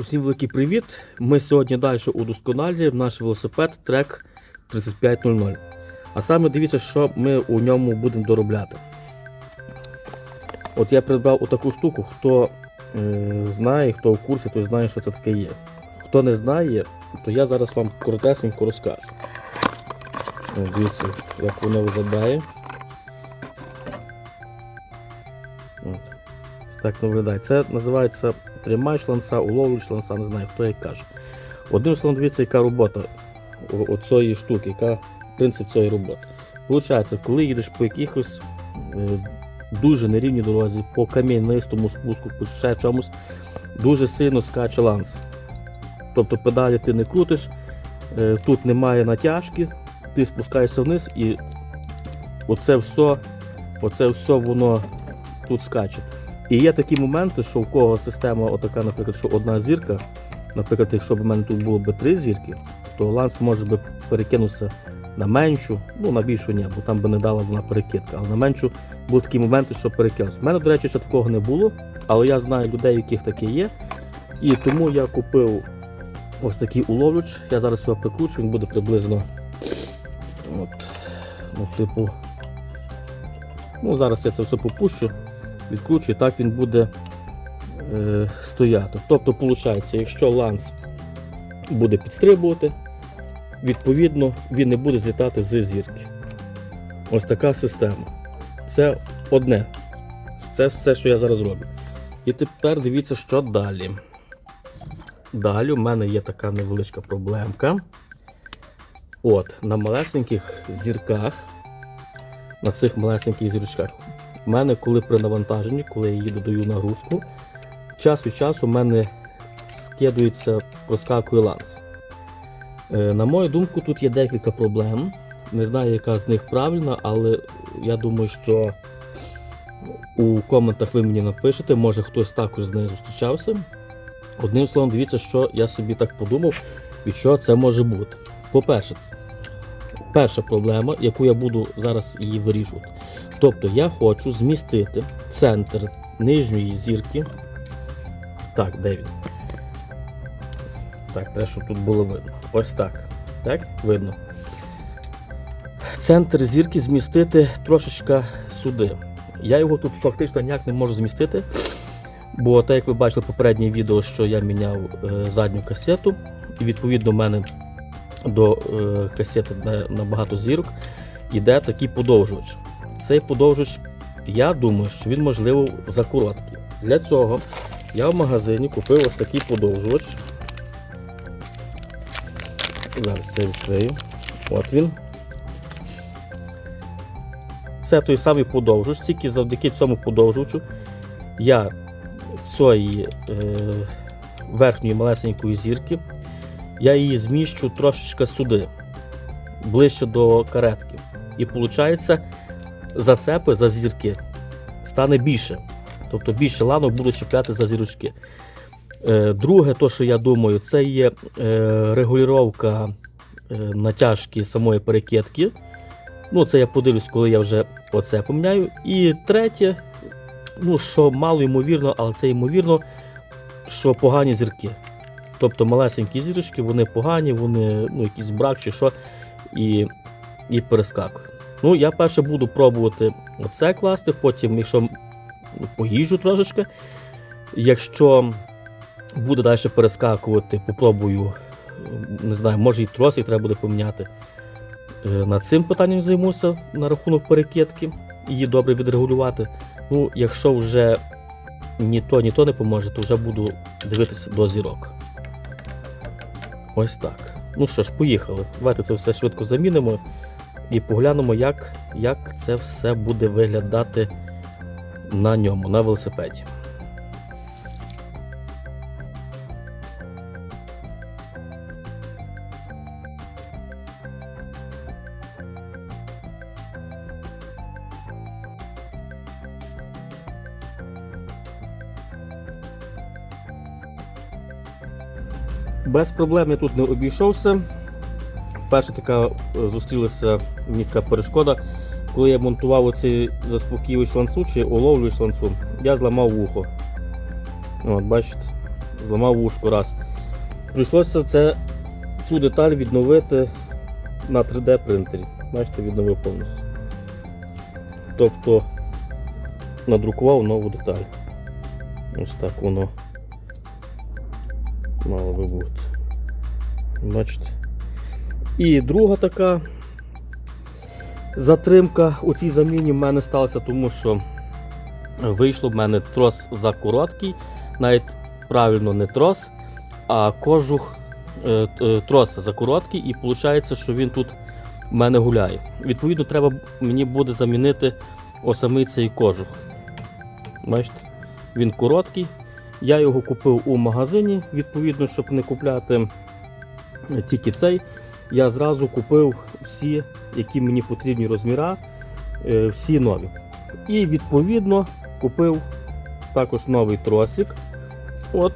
Усім великий привіт! Ми сьогодні далі удосконалюємо наш велосипед Trek 3500. А саме дивіться, що ми у ньому будемо доробляти. От я придбав отаку штуку, хто е, знає, хто в курсі, той знає, що це таке є. Хто не знає, то я зараз вам коротесенько розкажу. Дивіться, як воно виглядає. От. Так виглядає. Це називається тримач ланца, уловлюєш ланца, не знаю, хто як каже. Одним словом, дивіться, яка робота оцієї штуки, яка принцип цієї роботи. Получається, коли їдеш по якихось е, дуже нерівній дорозі, по кам'янистому спуску, по ще чомусь, дуже сильно скаче ланц. Тобто педалі ти не крутиш, е, тут немає натяжки, ти спускаєшся вниз і оце все, оце все воно тут скаче. І є такі моменти, що в кого система отака, наприклад, що одна зірка, наприклад, якщо б в мене тут було б три зірки, то ланц може би перекинутися на меншу, ну на більшу ні, бо там би не дала вона перекидка, але на меншу були такі моменти, що перекинувся. У мене, до речі, ще такого не було, але я знаю людей, яких таке є. І тому я купив ось такий уловлюч. Я зараз його прикручу, він буде приблизно. От, ну, типу. Ну, зараз я це все попущу відкручую, так він буде е, стояти. Тобто, виходить, якщо ланц буде підстрибувати, відповідно він не буде злітати з зірки. Ось така система. Це одне. Це все, що я зараз роблю. І тепер дивіться, що далі. Далі у мене є така невеличка проблемка. От, на малесеньких зірках, на цих малесеньких зірочках, у мене, коли при навантаженні, коли я їду даю нагрузку, час від часу в мене скидується, проскакує ланц. Е, На мою думку, тут є декілька проблем. Не знаю, яка з них правильна, але я думаю, що у коментах ви мені напишете, може хтось також з нею зустрічався. Одним словом, дивіться, що я собі так подумав, від чого це може бути. По-перше, перша проблема, яку я буду зараз її вирішувати. Тобто я хочу змістити центр нижньої зірки. Так, де він? Так, те, щоб тут було видно. Ось так. Так, видно. Центр зірки змістити трошечки сюди. Я його тут фактично ніяк не можу змістити. Бо так як ви бачили попереднє відео, що я міняв е, задню касету, і відповідно в мене до е, касети на, на зірок йде такий подовжувач. Цей подовжувач, я думаю, що він можливо закороткий. Для цього я в магазині купив ось такий подовжувач. Зараз це відкрию. От він. Це той самий подовжувач, тільки завдяки цьому подовжувачу я цієї е, верхньої малесенької зірки, я її зміщу трошечки сюди, ближче до каретки. І виходить, зацепи за зірки стане більше. Тобто більше ланок будуть чіпляти за зірочки. Е, друге, то, що я думаю, це є е, регулювання е, натяжки самої перекидки. Ну, це я подивлюсь, коли я вже оце поміняю. І третє, ну, що мало ймовірно, але це ймовірно, що погані зірки. Тобто малесенькі зірочки, вони погані, вони ну, якийсь брак чи що, і, і перескакують. Ну, я перше буду пробувати оце класти, потім, якщо поїжджу трошечки. Якщо буде далі перескакувати, попробую, не знаю, може і тросик треба буде поміняти. Е, Над цим питанням займуся на рахунок перекидки, її добре відрегулювати. Ну, якщо вже ні то, ні то не поможе, то вже буду дивитися до зірок. Ось так. Ну що ж, поїхали. Давайте це все швидко замінимо і поглянемо, як, як це все буде виглядати на ньому, на велосипеді. Без проблем я тут не обійшовся. Перша така е, зустрілася мені така перешкода. Коли я монтував оцей заспокоювач ланцу чи уловлювач ланцу, я зламав вухо. От, бачите? зламав вушко раз. Прийшлося це, цю деталь відновити на 3D принтері. Бачите, відновив повністю. Тобто надрукував нову деталь. Ось так воно мало би бути. Бачите? І друга така затримка у цій заміні в мене сталася, тому що вийшло в мене трос за короткий, навіть правильно не трос, а кожух е, т- за короткий, і виходить, що він тут в мене гуляє. Відповідно, треба мені буде замінити осами цей кожух. Бачите, він короткий. Я його купив у магазині, відповідно, щоб не купляти тільки цей. Я зразу купив всі, які мені потрібні розміра, е, всі нові. І відповідно купив також новий тросик. От,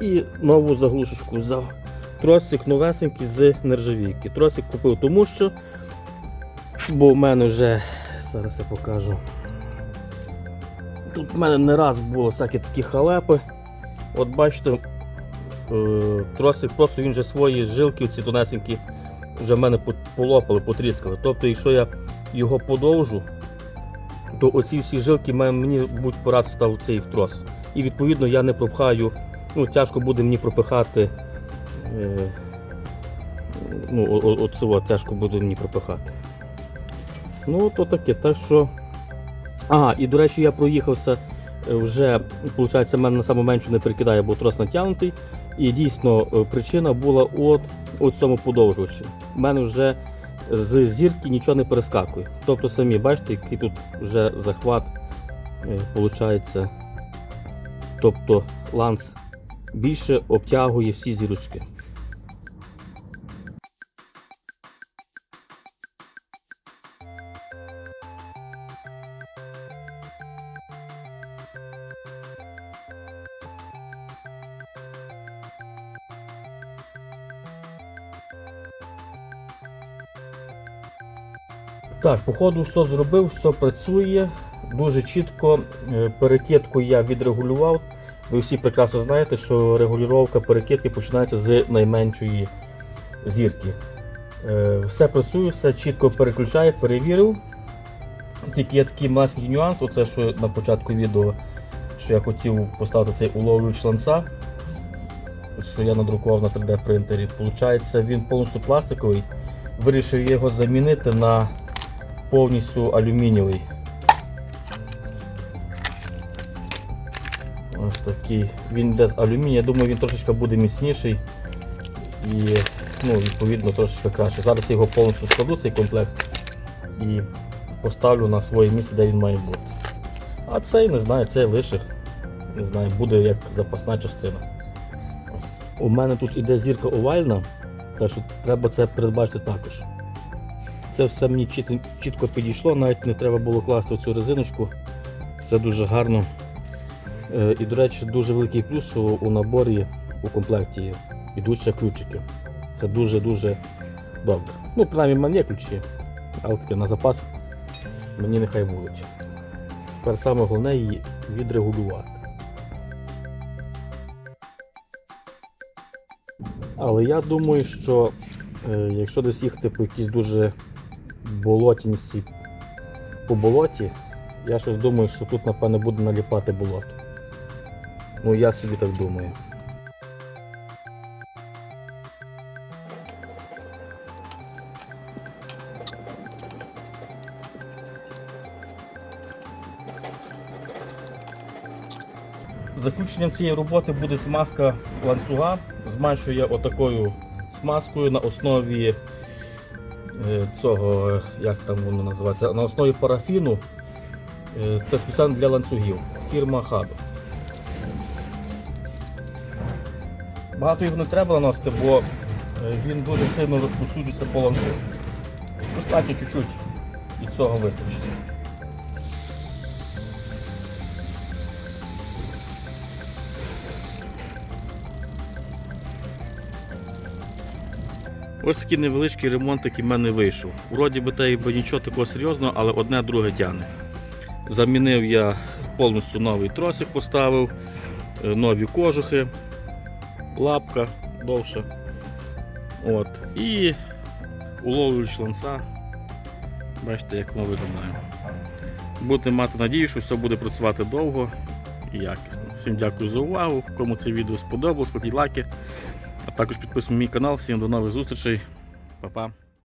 і нову заглушечку взяв. Тросик новесенький з нержавійки. Тросик купив тому, що бо в мене вже зараз я покажу. Тут в мене не раз було всякі такі халепи. От бачите, е, тросик просто він вже свої жилки, ці тонесенькі, вже в мене полопали, потріскали. Тобто, якщо я його подовжу, то оці всі жилки мені будь порад став цей трос. І відповідно я не пропхаю, ну тяжко буде мені пропихати. Е, ну, о- о- цього тяжко буде мені пропихати. Ну, то таке. Так що. Ага, і до речі, я проїхався е, вже, виходить, мене на саму меншу не перекидає, бо трос натягнутий. І дійсно е, причина була от у цьому подовжувачі. У мене вже з зірки нічого не перескакує. Тобто самі бачите, який тут вже захват виходить. Тобто ланц більше обтягує всі зірочки. Так, походу все зробив, все працює. Дуже чітко Е, перекидку я відрегулював. Ви всі прекрасно знаєте, що регулювання перекидки починається з найменшої зірки. Е, Все працює, все чітко переключає, перевірив. Тільки є такий маленький нюанс, оце що на початку відео, що я хотів поставити цей уловлювач ланца, що я надрукував на 3D принтері. Получається, він повністю пластиковий. Вирішив його замінити на повністю алюмінієвий. Ось такий. Він йде з алюмінія, я думаю, він трошечки буде міцніший і ну, відповідно трошечки краще. Зараз я його повністю складу, цей комплект, і поставлю на своє місце, де він має бути. А цей, не знаю, цей лише не знаю, буде як запасна частина. У мене тут іде зірка овальна, так що треба це передбачити також. Це все мені чіт- чітко підійшло, навіть не треба було класти цю резиночку. Все дуже гарно. Е, І, до речі, дуже великий плюс, що у наборі у комплекті є ідуть ще ключики. Це дуже-дуже добре. Ну, принаймні, в мене є ключі, але таке на запас мені нехай будуть. Тепер саме головне її відрегулювати. Але я думаю, що е, якщо десь їхати по якійсь дуже болотяністі по болоті, я щось думаю, що тут, напевно, буде наліпати болото. Ну, я собі так думаю. Заключенням цієї роботи буде смазка ланцюга. Змащую я отакою смазкою на основі цього, е, як там воно називається, на основі парафіну. Е, Це спеціально для ланцюгів. Фірма Хадо. Багато його не треба наносити, бо е, він дуже сильно розпосуджується по ланцюгу. Достатньо чуть-чуть і цього вистачить. Ось такий невеличкий ремонт, який в мене вийшов. Вроді би та й нічого такого серйозного, але одне друге тягне. Замінив я повністю новий тросик, поставив, е, нові кожухи. лапка довша. От. І уловлювач ланца. Бачите, як воно виглядає. Будете мати надію, що все буде працювати довго і якісно. Всім дякую за увагу. Кому це відео сподобалось, кладіть лайки. А також підписуй мій канал. Всім до нових зустрічей. Па-па.